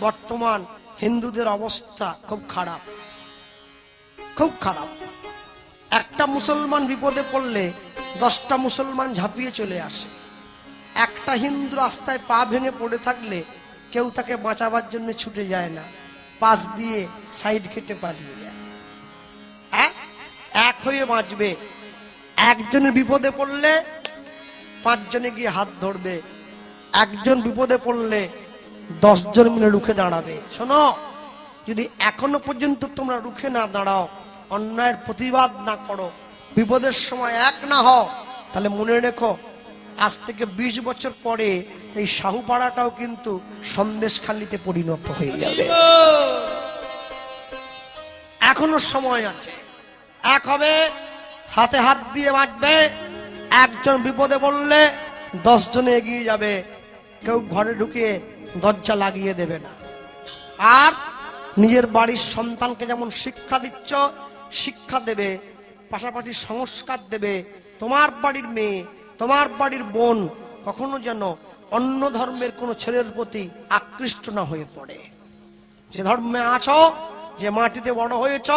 বর্তমান হিন্দুদের অবস্থা খুব খারাপ। খুব খারাপ। একটা মুসলমান বিপদে পড়লে দশটা মুসলমান ঝাঁপিয়ে চলে আসে। একটা হিন্দু রাস্তায় পা ভেঙে পড়ে থাকলে কেউ তাকে বাঁচাবার জন্য ছুটে যায় না। পাশ দিয়ে সাইড কেটে পালিয়ে যায়। এক এক হয়ে বাঁচবে। একজনের বিপদে পড়লে পাঁচজনে গিয়ে হাত ধরবে। একজন বিপদে পড়লে দশজন মিলে রুখে দাঁড়াবে। শোনো, যদি এখনও পর্যন্ত তোমরা রুখে না দাঁড়াও, অন্যায়ের প্রতিবাদ না করো, বিপদের সময় এক না হও, তাহলে মনে রেখো, আজ থেকে বিশ বছর পরে এই শাহুপাড়াটাও কিন্তু সন্দেশখালিতে পরিণত হয়ে যাবে। এখনও সময় আছে। এক হবে, হাতে হাত দিয়ে বাঁচবে, একজন বিপদে বললে দশ জনে এগিয়ে যাবে। কেউ ঘরে ঢুকিয়ে দরজা লাগিয়ে দেবে না। আর নিজের বাড়ির সন্তানকে যেমন শিক্ষা দিচ্ছ, শিক্ষা দেবে, পাশাপাশি সংস্কার দেবে, তোমার বাড়ির মেয়ে, তোমার বাড়ির বোন কখনো যেন অন্য ধর্মের কোনো ছেলের প্রতি আকৃষ্ট না হয়ে পড়ে। যে ধর্মে আছো, যে মাটিতে বড় হয়েছ,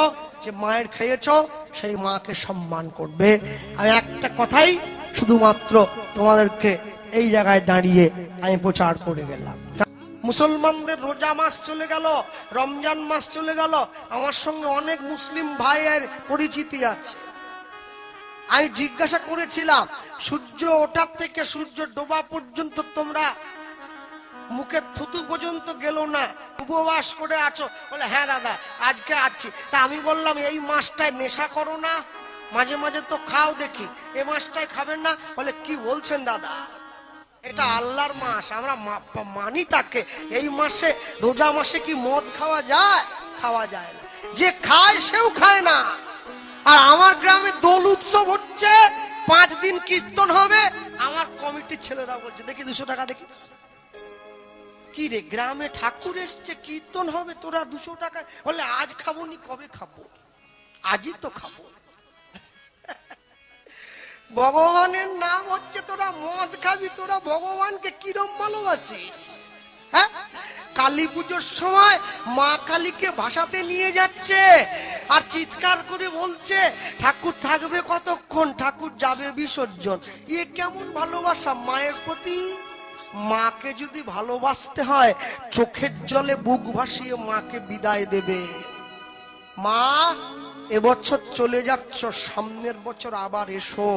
যে মায়ের খেয়েছ, সেই মাকে সম্মান করবে। আমি একটা কথাই শুধুমাত্র তোমাদেরকে এই জায়গায় দাঁড়িয়ে আমি প্রচার করে গেলাম। মুসলমানদের রোজা মাস চলে গেল, রমজান মাস চলে গেল, আমার সঙ্গে অনেক মুসলিম ভাইয়ের পরিচিতি আছে। আমি জিজ্ঞাসা করেছিলাম, সূর্য ওঠার থেকে সূর্য ডোবা পর্যন্ত তোমরা মুখের থুতু পর্যন্ত গেল না? উপবাস করে আছো? বলে হ্যাঁ দাদা, আজকে আছি। তা আমি বললাম, এই মাসটায় নেশা করো না, মাঝে মাঝে তো খাও দেখি। এ মাসটায় খাবেন না? বলে, কি বলছেন দাদা? এটা আল্লাহর মাস, আমরা মানি তাকে। এই মাসে, রোজা মাসে কি মদ খাওয়া যায়? খাওয়া যায় না। যে খায়, সেও খায় না। আর আমার গ্রামে দোল উৎসব হচ্ছে, পাঁচ দিন কীর্তন হবে। আমার কমিটির ছেলেরা বলছে, দেখি দুশো টাকা, দেখি। কি রে, গ্রামে ঠাকুর এসছে, কীর্তন হবে, তোরা দুশো টাকা বলে, আজ খাব নি, কবে খাব? আজই তো খাব। ভগবানের নাম হচ্ছে তোরা মদ খাবি, তোরা ভগবানকে কিরম ভালোবাসিস? হ্যাঁ? কালী পুজোর সময় মা কালীকে ভাসাতে নিয়ে যাচ্ছে আর চিৎকার করে বলছে, ঠাকুর থাকবে কতক্ষণ? ঠাকুর যাবে বিসর্জন। এ কেমন ভালোবাসা মায়ের প্রতি? মাকে যদি ভালোবাসতে হয়, চোখের জলে বুক ভাসিয়ে মাকে বিদায় দেবে। মা এবছর চলে যাচ্ছ, সামনের বছর আবার এসো।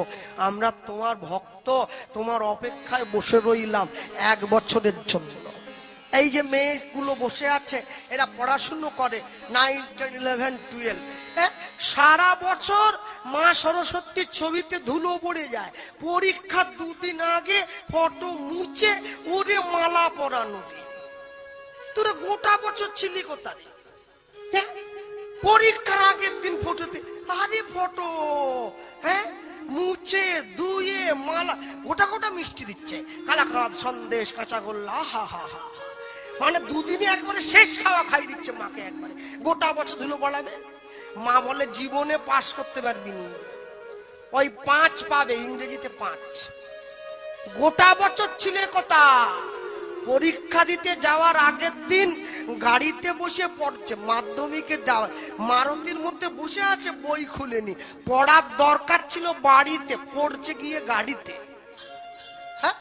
আমরা তোমার ভক্ত, তোমার অপেক্ষায় বসে রইলাম এক বছরের জন্য। এই যে মেয়েগুলো বসে আছে, এরা পড়াশুনো করে নাইন টেন ইলেভেন টুয়েলভ সারা বছর মা সরস্বতীর ছবিতে ধুলো পড়ে যায়। পরীক্ষার দুদিন আগে ফটো মুছে ওরে মালা পরানো। তোরা গোটা বছর ছিলি কোথায়? হ্যাঁ? পরীক্ষার আগের দিন ফটোতে। আরে ফটো হ্যাঁ? মুছে দুয়ে মালা, গোটা গোটা মিষ্টি দিচ্ছে। কালাকাঁদ সন্দেশ কাঁচা গোল্লা হা হা হা। মানে দুদিনে একবারে শেষ খাওয়া খাই দিচ্ছে মাকে একবারে। গোটা বছর ধুলো পড়াবে মা বলে, জীবনে পাশ করতে পারবি না। ওই পাঁচ পাবে, ইংরেজিতে পাঁচ। গোটা বছর ছিলে কথা পরীক্ষা দিতে যাওয়ার আগের দিন গাড়িতে বসে পড়ছে মাধ্যমিকে দেওয়া মারুতির মধ্যে বসে আছে বই খুলেনি। পড়ার দরকার ছিল বাড়িতে পড়ছে গিয়ে গাড়িতে। হ্যাঁ?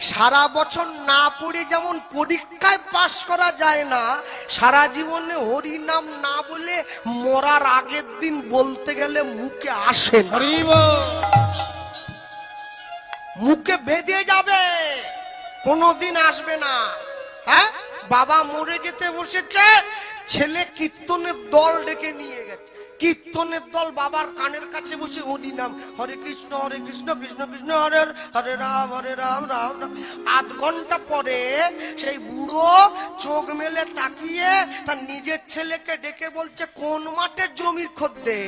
সারা বছর না পড়ে যেমন পরীক্ষায় পাশ করা যায় না সারা জীবনে হরি নাম না বলে মরার আগের দিন বলতে গেলে মুখে আসে মুখে বেঁধে যাবে। কোনোদিন আসবে না। হ্যাঁ? বাবা মরে যেতে বসেছে ছেলে কীর্তনের দল ডেকে নিয়ে গেছে। কীর্তনের দল বাবার কানের কাছে বসে হরি নাম হরে কৃষ্ণ হরে কৃষ্ণ কৃষ্ণ কৃষ্ণ হরে হরে, রাম হরে রাম রাম রাম। আধ ঘণ্টা পরে সেই বুড়ো চোখ মেলে তাকিয়ে তার নিজের ছেলেকে ডেকে বলছে কোন মাঠের জমির খদ্দে?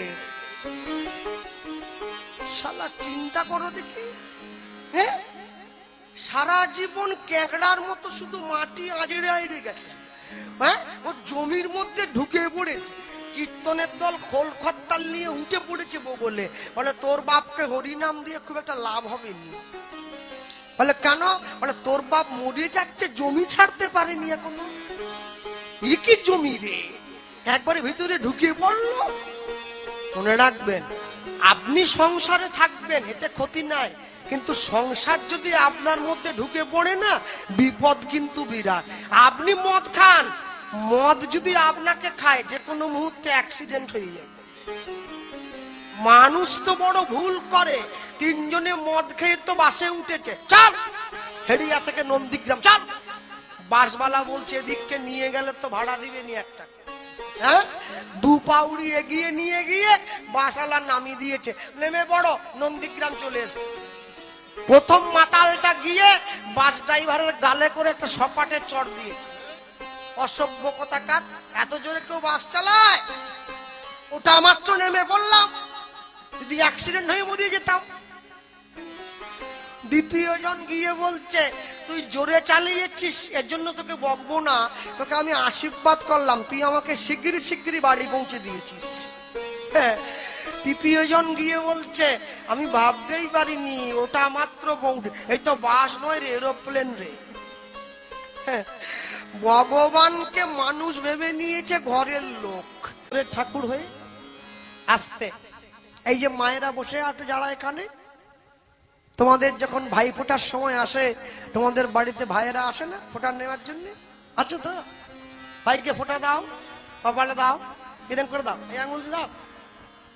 শালা চিন্তা করো দেখি। হ্যাঁ? সারা জীবন ক্যাংড়ার মতো শুধু মাটি আজেড়ে আইড়ে গেছে। হ্যাঁ? ওর জমির মধ্যে ঢুকে পড়েছে। কীর্তনের দল খোল খত্তাল নিয়ে উঠে পড়েছে বলে বলে, তোর বাপকে হরিনাম দিয়ে খুব একটা লাভ হবে বলে, কেন? বলে, তোর বাপ মরে যাচ্ছে, জমি ছাড়তে পারেনি এখনও। ই কি জমি রে? একবারে ভিতরে ঢুকিয়ে পড়ল। মনে রাখবেন, আপনি সংসারে থাকবেন, এতে ক্ষতি নাই। কিন্তু সংসার যদি আপনার মধ্যে ঢুকে পড়ে না, বিপদ কিন্তু বিরাট। আপনি মদ খান। মদ যদি আপনাকে খায় যে কোনো মুহূর্তে অ্যাক্সিডেন্ট হয়ে যাবে। মানুষ তো বড় ভুল করে। তিনজনে মদ খেয়ে তো বাসে উঠেছে। চল! হেরিয়া থেকে নন্দীগ্রাম, চল! বাসবালা বলছে, এদিককে নিয়ে গেলে তো ভাড়া দিবে নি একটা হ্যাঁ? দু পাউড়ি এগিয়ে নিয়ে গিয়ে বাসালা নামিয়ে দিয়েছে। নেমে বড় নন্দীগ্রাম চলে এসে প্রথম মাতালটা গিয়ে বাস ড্রাইভারের গালে করে একটা সপাটে চড় দিয়েছে। অসভ্য কথাকার এত জোরে কেউ বাস চালায়? ওটা মাত্র নেমে পড়লাম। যদি অ্যাক্সিডেন্ট হয়ে মরিয়ে যেতাম। দ্বিতীয় জন গিয়ে বলছে তুই জোরে চালিয়েছিস এর জন্য তোকে বকবো না। তোকে আমি আশীর্বাদ করলাম। তুই আমাকে শিগগিরই শিগগিরই বাড়ি পৌঁছে দিয়েছিস। হ্যাঁ, তৃতীয় জন গিয়ে বলছে আমি ভাবতেই পারিনি ওটা মাত্র পৌঁছে এই তো বাস নয় রে এরোপ্লেন রে। হ্যাঁ, ভগবানকে মানুষ ভেবে নিয়েছে ঘরের লোক। ঠাকুর হয়ে। আসতে। এই যে মায়েরা বসে আছে যারা এখানে তোমাদের যখন ভাই ফোটার সময় আসে তোমাদের বাড়িতে ভাইয়েরা আসে না ফোটা নেওয়ার জন্য? আচ্ছা তো ভাইকে ফোটা দাও কপালে দাও এরকম করে দাও এই আঙুল দাও।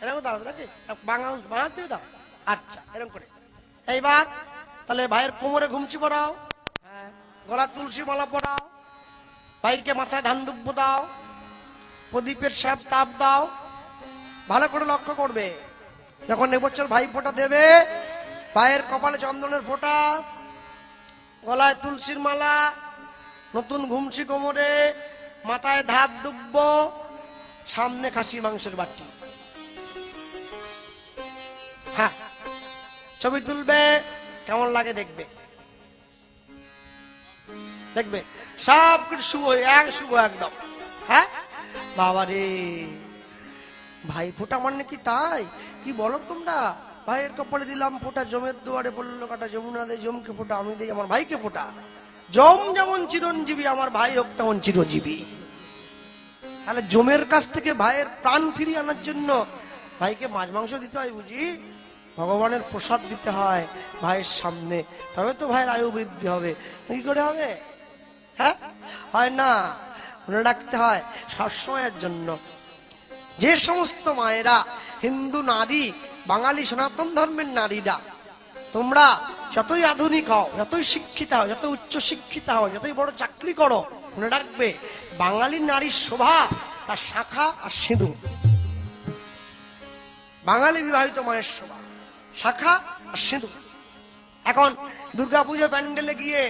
এরকম দাও, নাকি? বাঙাল বাঙাল দিয়ে দাও। আচ্ছা এরকম করে। এইবার, তাহলে ভাইয়ের কোমরে ঘুমছি পড়াও হ্যাঁ গলা তুলসী মালা পড়াও ভাইকে মাথায় ধান দুব্য দাও, প্রদীপের স্যাপ তাপ দাও, ভালো করে লক্ষ্য করবে। যখন এবছর ভাই ফোঁটা দেবে পায়ের কপালে চন্দনের ফোঁটা, গলায় তুলসীর মালা, নতুন ঘুমসি কোমরে, মাথায় ধাত দুব্ব, সামনে খাসি মাংসের বাটি। হ্যাঁ। ছবি তুলবে, কেমন লাগে দেখবে? দেখবে? সব কিছু শুভ, এক শুভ একদম। হ্যাঁ? বাবা রে, ভাই ফোটা মানে কি তাই? কি বলো তোমরা? ভাইয়ের কপালে দিলাম ফোটা, জমের দুয়ারে বলল কাটা, যমুনা দে জমকে ফোটা, আমি দিই আমার ভাইকে ফোটা। জম যেমন চিরঞ্জীবী, আমার ভাই হোক তেমন চিরজীবী। তাহলে জমের কাছ থেকে ভাইয়ের প্রাণ ফিরিয়ে আনার জন্য ভাইকে মাছ মাংস দিতে হয় বুঝি? ভগবানের প্রসাদ দিতে হয় ভাইয়ের সামনে। তবে তো ভাইয়ের আয়ু বৃদ্ধি হবে। কি করে হবে? হ্যাঁ? হয় না। মনে রাখতে হয়, সবসময়ের জন্য। যে সমস্ত মায়েরা হিন্দু নারী, বাঙালি, সনাতন ধর্মের নারীরা, তোমরা যতই আধুনিক হও, যতই শিক্ষিত হও যত উচ্চ শিক্ষিত হও, যতই বড় চাকরি করো, মনে রাখবে, বাঙালি নারীর শোভা তার শাখা আর সিঁদুর। বাঙালি বিবাহিত মায়ের শোভা। শাখা আর সিঁদুর। এখন দুর্গাপুজো প্যান্ডেলে গিয়ে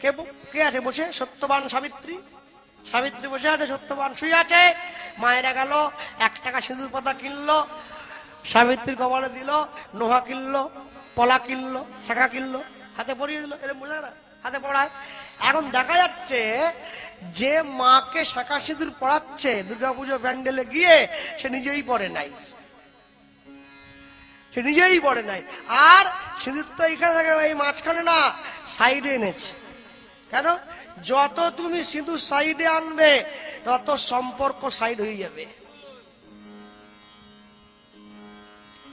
কে কে আছে বসে? সত্যবান সাবিত্রী। সাবিত্রী বসে আছে, সত্যবান শুয়ে আছে। মায়েরা গেল, এক টাকা সিঁদুর পাতা কিনলো, সাবিত্রীর কপালে দিল, নোহা কিনলো, পলা কিনলো, শাখা কিনলো, হাতে পরিয়ে দিল এরকম বোঝা না হাতে পড়ায়। এখন দেখা যাচ্ছে যে মাকে শাখা সিঁদুর পড়াচ্ছে দুর্গাপুজো প্যান্ডেলে গিয়ে সে নিজেই পড়ে নাই। সে নিজেই পড়ে নাই। আর সিঁদুর তো এখানে থাকে এই মাঝখানে না সাইডে এনেছে। কেন? যত তুমি সিঁদুর সাইডে আনবে, তত সম্পর্ক সাইড হয়ে যাবে।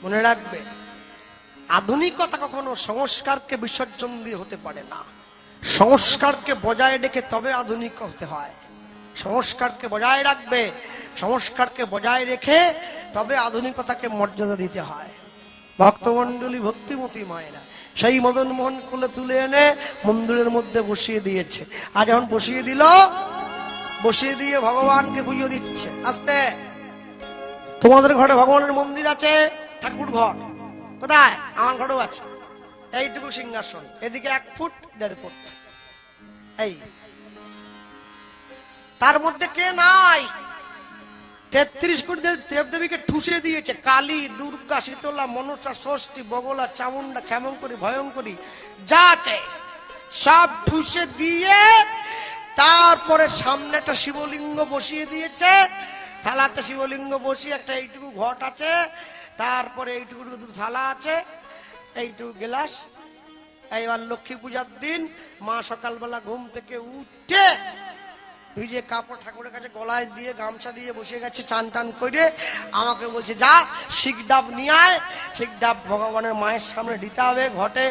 মনে রাখবে, আধুনিকতা কখনো সংস্কারকে বিসর্জন দিয়ে হতে পারে না। সংস্কারকে বজায় রেখে তবে আধুনিক হতে হয়। সংস্কারকে বজায় রাখবে, সংস্কারকে বজায় রেখে তবে আধুনিকতাকে মর্যাদা দিতে হয়। ভক্তমন্ডলী ভক্তিমতী মায়েরা, সেই মদন মোহন কুলে তুলে এনে মন্দিরের মধ্যে বসিয়ে দিয়েছে। আর যখন বসিয়ে দিল, বসিয়ে দিয়ে ভগবানকে পুজো দিচ্ছে। আস্তে। তোমাদের ঘরে ভগবানের মন্দির আছে? ঠাকুর ঘর। কোথায়? আমার ঘরেও আছে। এইটুকু সিংহাসন। এদিকে এক ফুট, দেড় ফুট। এই। তার মধ্যে কে নাই? তেত্রিশ কোটি দেব- দেবদেবীকে ঠুসে দিয়েছে। কালী, দুর্গা, শীতলা, মনসা, ষষ্ঠী, বগলা চামুন্ডা ক্ষেমঙ্করী ভয়ঙ্করী যা আছে, সব ঠুসে দিয়ে তারপরে সামনে একটা শিবলিঙ্গ বসিয়ে দিয়েছে। থালাতে শিবলিঙ্গ বসিয়ে একটা এইটুকু ঘট আছে, তারপরে এইটুকু থালা আছে, এইটুকু গেলাস। এইবার লক্ষ্মী পূজার দিন, মা সকালবেলা ঘুম থেকে উঠে ভিজে কাপড় ঠাকুরের কাছে গলায় দিয়ে গামছা দিয়ে বসে গেছে চান টান করে আমাকে বলছে যা শিখ ডাব নিয়ে আয়। শিখ ডাব ভগবানের মায়ের সামনে দিতে হবে ঘটে।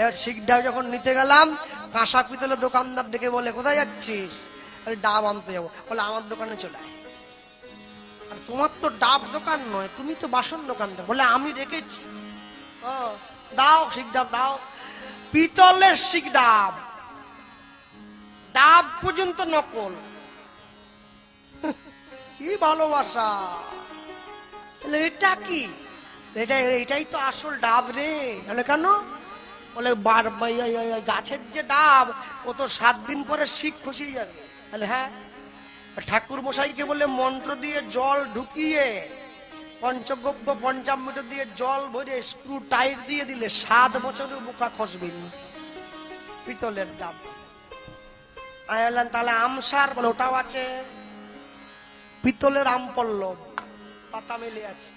এবার শিখ ডাব যখন নিতে গেলাম কাঁসা পিতলের দোকানদার ডেকে বলে কোথায় যাচ্ছিস? ডাব আনতে যাব। বলে আমার দোকানে চলে আয়। আর তোমার তো ডাব দোকান নয় তুমি তো বাসন দোকানদার। বলে আমি রেখেছি। ও, দাও শিখ ডাব দাও। পিতলের শিখ ডাব পর্যন্ত নকল। কি ভালোবাসা। এটা কি? এটা, এটাই তো আসল ডাব রে। বলে কেন? বলে বার গাছের যে ডাব, ও তো সাত দিন পরে শিখ খসিয়ে যাবে। বলে হ্যাঁ। ঠাকুর মশাইকে বলে মন্ত্র দিয়ে জল ঢুকিয়ে, পঞ্চগব্য পঞ্চামৃত দিয়ে জল ভরে স্ক্রু টাইট দিয়ে দিলে সাত বছরের বোকা খসবে। পিতলের ডাব। তাহলে আমসার বলে, ওটাও আছে। পিতলের আম পল্লব পাতা মেলে আছে।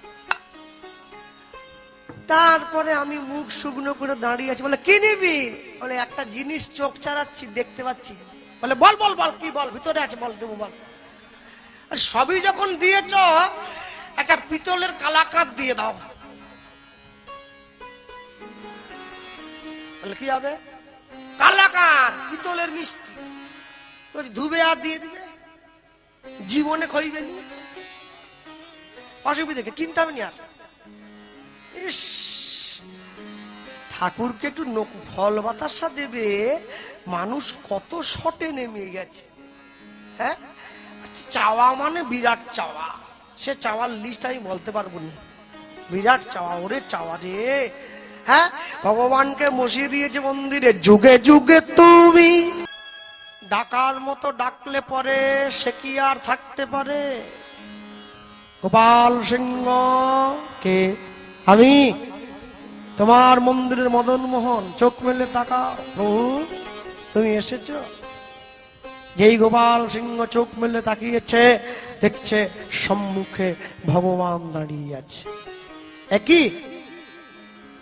তারপরে আমি মুখ শুকনো করে দাঁড়িয়ে আছি, বলে, কি নিবি? বলে, একটা জিনিস চোখ চালাচ্ছি দেখতে পাচ্ছি। বলে, বল বল বল, কি বল? ভিতরে আছে, বল, দেবো, বল। সবই যখন দিয়েছ, একটা পিতলের কালাকাত দিয়ে দাও। বলে, কি হবে? কালাকাত পিতলের মিষ্টি। ধুবে আর দিয়ে দিবে? জীবনে খইবে নি? অসুবিধা কিনতে হবে নি আর? ঠাকুরকে একটু ফল বাতাসা দেবে, মানুষ কত শটে নেমে গেছে। হ্যাঁ? চাওয়া মানে বিরাট চাওয়া। সে চাওয়ার লিস্ট আমি বলতে পারব না। বিরাট চাওয়া, ওরে চাওয়া রে। হ্যাঁ? ভগবানকে বসিয়ে দিয়েছে মন্দিরে, যুগে যুগে তুমি ডাকার মতো ডাকলে পরে সে কি আর থাকতে পারে? গোপাল সিংহ, কে? আমি। তোমার মন্দিরের মদন মোহন, চোখ মেলে তাকাও। প্রভু, তুমি এসেছ? যেই গোপাল সিংহ চোখ মেলে তাকিয়েছে, দেখছে সম্মুখে ভগবান দাঁড়িয়ে আছে। একই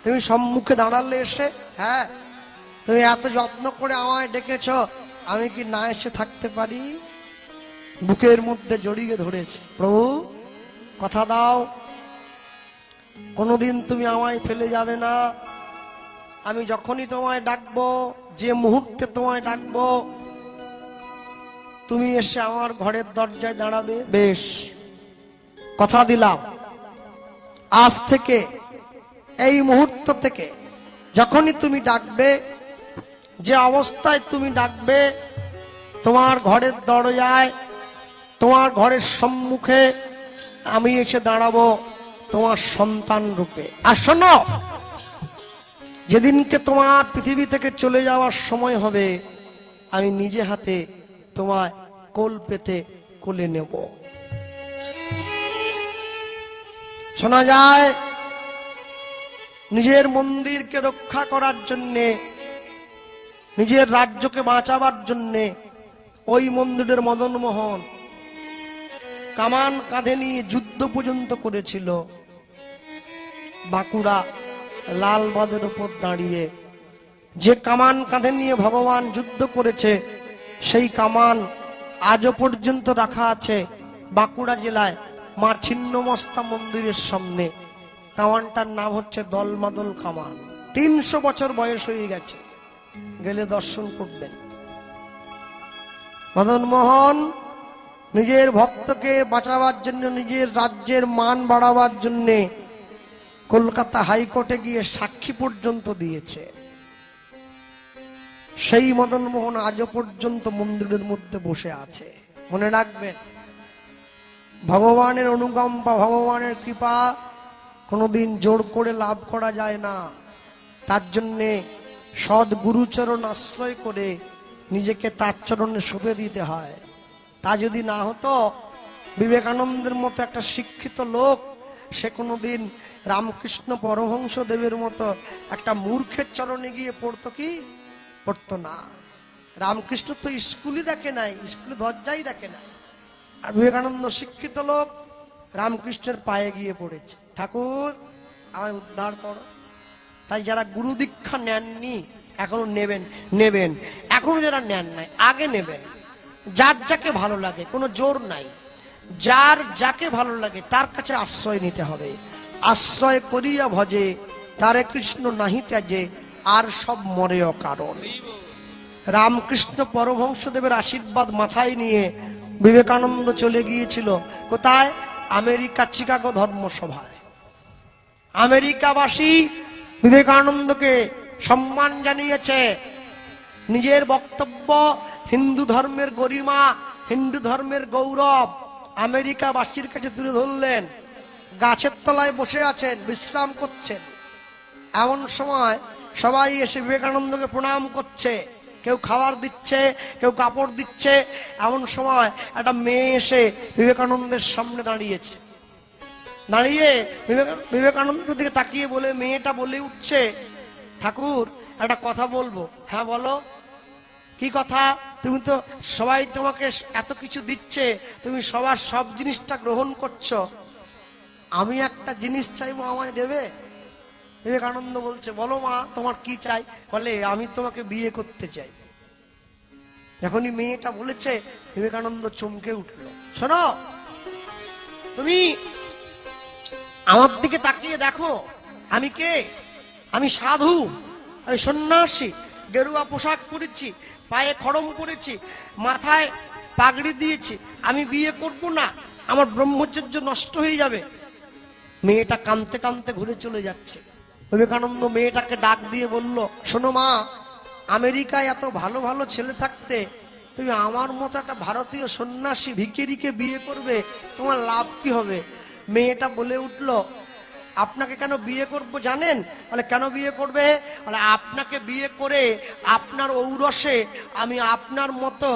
তুমি সম্মুখে দাঁড়ালে এসে? হ্যাঁ। তুমি এত যত্ন করে আমায় ডেকেছ। আমি কি না এসে থাকতে পারি? বুকের মধ্যে জড়িয়ে ধরেছে। প্রভু, কথা দাও। কোনোদিন তুমি আমায় ফেলে যাবে না। আমি যখনই তোমায় ডাকবো, যে মুহূর্তে তোমায় ডাকবো, তুমি এসে আমার ঘরের দরজায় দাঁড়াবে। বেশ, কথা দিলাম। আজ থেকে, এই মুহূর্ত থেকে, যখনই তুমি ডাকবে যে অবস্থায় তুমি ডাকবে, তোমার ঘরের দরজায়, তোমার ঘরের সম্মুখে আমি এসে দাঁড়াবো তোমার সন্তান রূপে। আর শোনো, যেদিনকে তোমার পৃথিবী থেকে চলে যাওয়ার সময় হবে, আমি নিজে হাতে তোমায় কোল পেতে কোলে নেব। শোনা যায়, নিজের মন্দিরকে রক্ষা করার জন্যে নিজের রাজ্যকে বাঁচাবার জন্যে ওই মন্দিরের মদন মোহন কামান কাঁধে নিয়ে যুদ্ধ পর্যন্ত করেছিল। বাঁকুড়া লালবাদের উপর দাঁড়িয়ে যে কামান কাঁধে নিয়ে ভগবান যুদ্ধ করেছে, সেই কামান আজও পর্যন্ত রাখা আছে বাঁকুড়া জেলায় মা ছিন্নমস্তা মন্দিরের সামনে। কামানটার নাম হচ্ছে দলমাদল কামান। তিনশো বছর বয়স হয়ে গেছে। গেলে দর্শন করবেন। মদন মোহন নিজের ভক্তকে বাঁচাবার জন্য, নিজের রাজ্যের মান বাড়াবার জন্যে কলকাতা হাইকোর্টে গিয়ে সাক্ষী পর্যন্ত দিয়েছে। সেই মদন মোহন আজও পর্যন্ত মন্দিরের মধ্যে বসে আছে। মনে রাখবেন, ভগবানের অনুগম বা ভগবানের কৃপা কোনোদিন জোর করে লাভ করা যায় না। তার জন্যে সৎ গুরুচরণ আশ্রয় করে নিজেকে তার চরণে শোভে দিতে হয়। তা যদি না হতো, বিবেকানন্দের মতো একটা শিক্ষিত লোক, সে কোনোদিন রামকৃষ্ণ পরমহংস দেবের মতো একটা মূর্খের চরণে গিয়ে পড়তো কি? পড়তো না। রামকৃষ্ণ তো স্কুলই দেখে নাই, স্কুলে দরজাই দেখে না আর বিবেকানন্দ শিক্ষিত লোক রামকৃষ্ণের পায়ে গিয়ে পড়েছে। ঠাকুর, আমায় উদ্ধার করো। তাই যারা গুরু দীক্ষা নেননি, এখনও নেবেন নেবেন। এখনও যারা নেন নাই, আগে নেবেন। যার যাকে ভালো লাগে, কোনো জোর নাই। যার যাকে ভালো লাগে, তার কাছে আশ্রয় নিতে হবে। আশ্রয় করিয়া ভজে, তারে কৃষ্ণ নাহি ত্যাজে, আর সব মরেও কারণ। রামকৃষ্ণ পরমহংসদেবের আশীর্বাদ মাথায় নিয়ে বিবেকানন্দ চলে গিয়েছিল। কোথায়? আমেরিকা, চিকাগো ধর্মসভায়। আমেরিকাবাসী বিবেকানন্দকে সম্মান জানিয়েছে। নিজের বক্তব্য হিন্দু ধর্মের গরিমা, হিন্দু ধর্মের গৌরব আমেরিকাবাসীর কাছে তুলে ধরলেন। গাছের তলায় বসে আছেন, বিশ্রাম করছেন। এমন সময় সবাই এসে বিবেকানন্দকে প্রণাম করছে। কেউ খাবার দিচ্ছে, কেউ কাপড় দিচ্ছে। এমন সময় একটা মেয়ে এসে বিবেকানন্দের সামনে দাঁড়িয়েছে। দাঁড়িয়ে বিবেকা- বিবেকানন্দের দিকে তাকিয়ে বলে, মেয়েটা বলে উঠছে। ঠাকুর, একটা কথা বলব। হ্যাঁ বলো। কি কথা? তুমি তো সবাই তোমাকে এত কিছু দিচ্ছে। তুমি সবার সব জিনিসটা গ্রহণ করছ। আমি একটা জিনিস চাইব আমায় দেবে? বিবেকানন্দ বলছে, বলো মা, তোমার কি চাই? বলে, আমি তোমাকে বিয়ে করতে চাই। যখনই মেয়েটা বলেছে, বিবেকানন্দ চমকে উঠল। শোনো, তুমি আমার দিকে তাকিয়ে দেখো। আমি কে? আমি সাধু। আমি সন্ন্যাসী। গেরুয়া পোশাক পরেছি, পায়ে খড়ম পরেছি, মাথায় পাগড়ি দিয়েছি। আমি বিয়ে করব না, আমার ব্রহ্মচর্য নষ্ট হয়ে যাবে। মেয়েটা কানতে কানতে ঘুরে চলে যাচ্ছে। বিবেকানন্দ মেয়েটাকে ডাক দিয়ে বলল, শোনো মা, আমেরিকায় এত ভালো ভালো ছেলে থাকতে তুমি আমার মতো একটা ভারতীয় সন্ন্যাসী ভিকিরিকে বিয়ে করবে, তোমার লাভ কি হবে? মেয়েটা বলে উঠল, আপনাকে কেন বিয়ে করব জানেন? বলে, কেন বিয়ে করবে? বলে, আপনাকে বিয়ে করে আপনার ঔরসে আমি আপনার মতো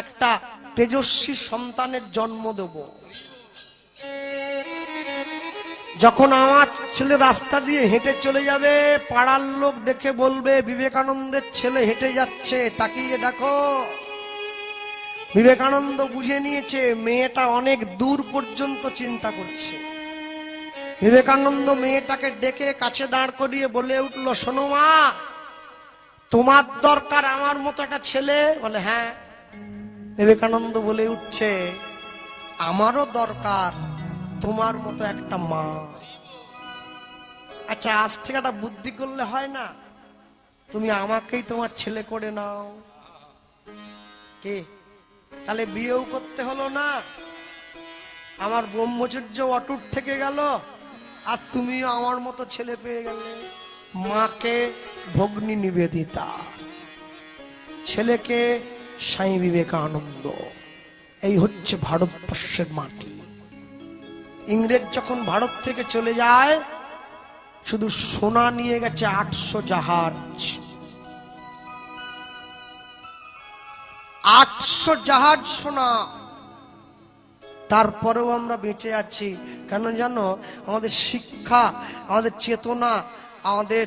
একটা তেজস্বী সন্তানের জন্ম দেবো। যখন আমার ছেলে রাস্তা দিয়ে হেঁটে চলে যাবে, পাড়ার লোক দেখে বলবে, বিবেকানন্দের ছেলে হেঁটে যাচ্ছে, তাকিয়ে দেখো। বিবেকানন্দ বুঝে নিয়েছে, মেয়েটা অনেক দূর পর্যন্ত চিন্তা করছে। বিবেকানন্দ মেয়েটাকে ডেকে কাছে দাঁড় করিয়ে বলে উঠল, শোনো মা, তোমার দরকার আমার মতো একটা ছেলে? বলে হ্যাঁ। বিবেকানন্দ বলে উঠছে, আমারও দরকার তোমার মতো একটা মা। আচ্ছা আজ থেকে একটা বুদ্ধি করলে হয় না? তুমি আমাকেই তোমার ছেলে করে নাও। কে? তাহলে বিয়েও করতে হলো না। আমার ব্রহ্মচর্য অটুট থেকে গেল, আর তুমিও আমার মতো ছেলে পেয়ে গেলে। মাকে ভগ্নি নিবেদিতা, ছেলেকে স্বামী বিবেকানন্দ। এই হচ্ছে ভারতবর্ষের মাটি। ইংরেজ যখন ভারত থেকে চলে যায়, শুধু সোনা নিয়ে গেছে আটশো জাহাজ। আটশো জাহাজ সোনা। তারপরেও আমরা বেঁচে আছি। কেন জানো? আমাদের শিক্ষা, আমাদের চেতনা, আমাদের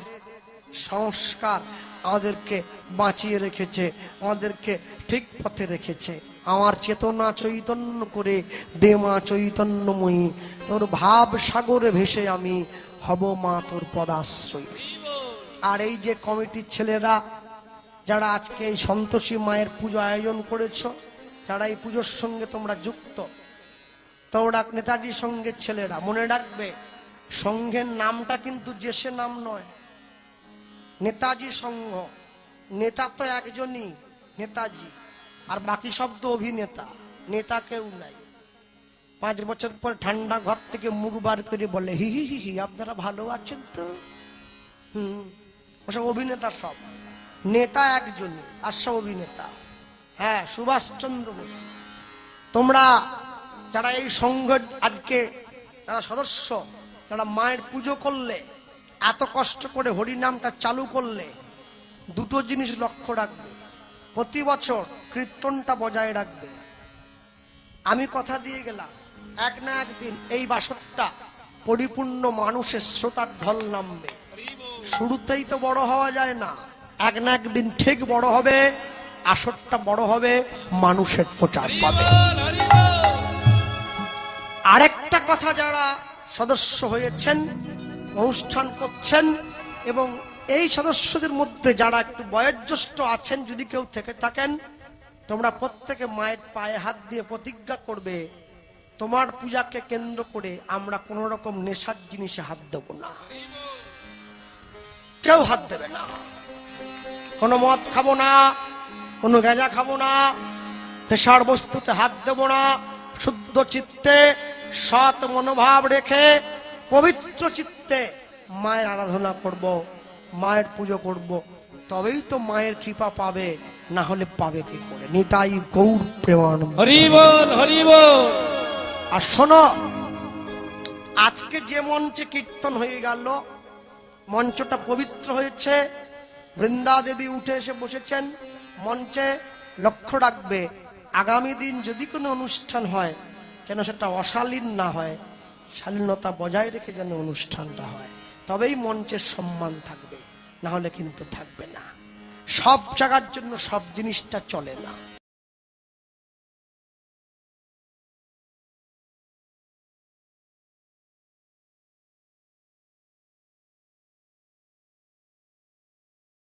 সংস্কার আমাদেরকে বাঁচিয়ে রেখেছে, আমাদেরকে ঠিক পথে রেখেছে। আমার চেতনা চৈতন্য করে, দেমা চৈতন্যময়ী, তোর ভাব সাগরে ভেসে আমি হব মা তোর পদাশ্রয়। আর এই যে কমিটির ছেলেরা যারা আজকে এই সন্তোষী মায়ের পুজো আয়োজন করেছ, যারা এই পুজোর সঙ্গে তোমরা যুক্ত, তোমরা নেতাজির সঙ্গের ছেলেরা, মনে রাখবে সংঘের নামটা কিন্তু জেসে নাম নয়। নেতাজি সংঘ নেতা তো একজনই, নেতাজি। আর বাকি সব তো অভিনেতা, নেতা কেউ নাই। পাঁচ বছর পর ঠান্ডা ঘর থেকে মুখ বার করে বলে হি হি হি, আপনারা ভালো আছেন তো? হুম, ওসব অভিনেতা সব। নেতা একজনই সব অভিনেতা। হ্যাঁ সুভাষচন্দ্র বসু। তোমরা যারা এই সংঘ আজকে যারা সদস্য, যারা মায়ের পুজো করলে, এত কষ্ট করে হরিনামটা চালু করলে, দুটো জিনিস লক্ষ্য রাখবে। প্রতি বছর কীর্তনটা বজায় রাখবে। আমি কথা দিয়ে গেলাম, এক না একদিন এই বাসরটা পরিপূর্ণ মানুষের শ্রোতার ঢল নামবে। শুরুতেই তো বড় হওয়া যায় না। এক না একদিন ঠিক বড় হবে, আসরটা বড় হবে, মানুষের প্রচার পাবে। আরেকটা কথা যারা সদস্য হয়েছেন, অনুষ্ঠান করছেন, এবং এই সদস্যদের মধ্যে যারা একটু বয়োজ্যেষ্ঠ আছেন, যদি কেউ থেকে থাকেন, তোমরা প্রত্যেকে মায়ের পায়ে হাত দিয়ে প্রতিজ্ঞা করবে, তোমার পূজাকে কেন্দ্র করে আমরা কোন রকম নেশার জিনিসে হাত দেব না। কেউ হাত দেবে না। কোনো মদ খাব না কোনো গাঁজা খাব না পেশার বস্তুতে হাত দেব না শুদ্ধ চিত্তে সৎ মনোভাব রেখে পবিত্র চিত্তে মায়ের আরাধনা করব মায়ের পুজো করব তবেই তো মায়ের কৃপা পাবে না হলে পাবে কি করে? নিতাই গৌর প্রেমানন্দ। হরি বল আর শোনো আজকে যে মঞ্চে কীর্তন হয়ে গেল মঞ্চটা পবিত্র হয়েছে বৃন্দা দেবী উঠে এসে বসেছেন, মঞ্চে লক্ষ্য রাখবে, আগামী দিন যদি কোনো অনুষ্ঠান হয়, যেন সেটা অশালীন না হয়, শালীনতা বজায় রেখে যেন অনুষ্ঠানটা হয়, তবেই মঞ্চের সম্মান থাকবে, না হলে কিন্তু থাকবে না। সব জায়গার জন্য সব জিনিসটা চলে না।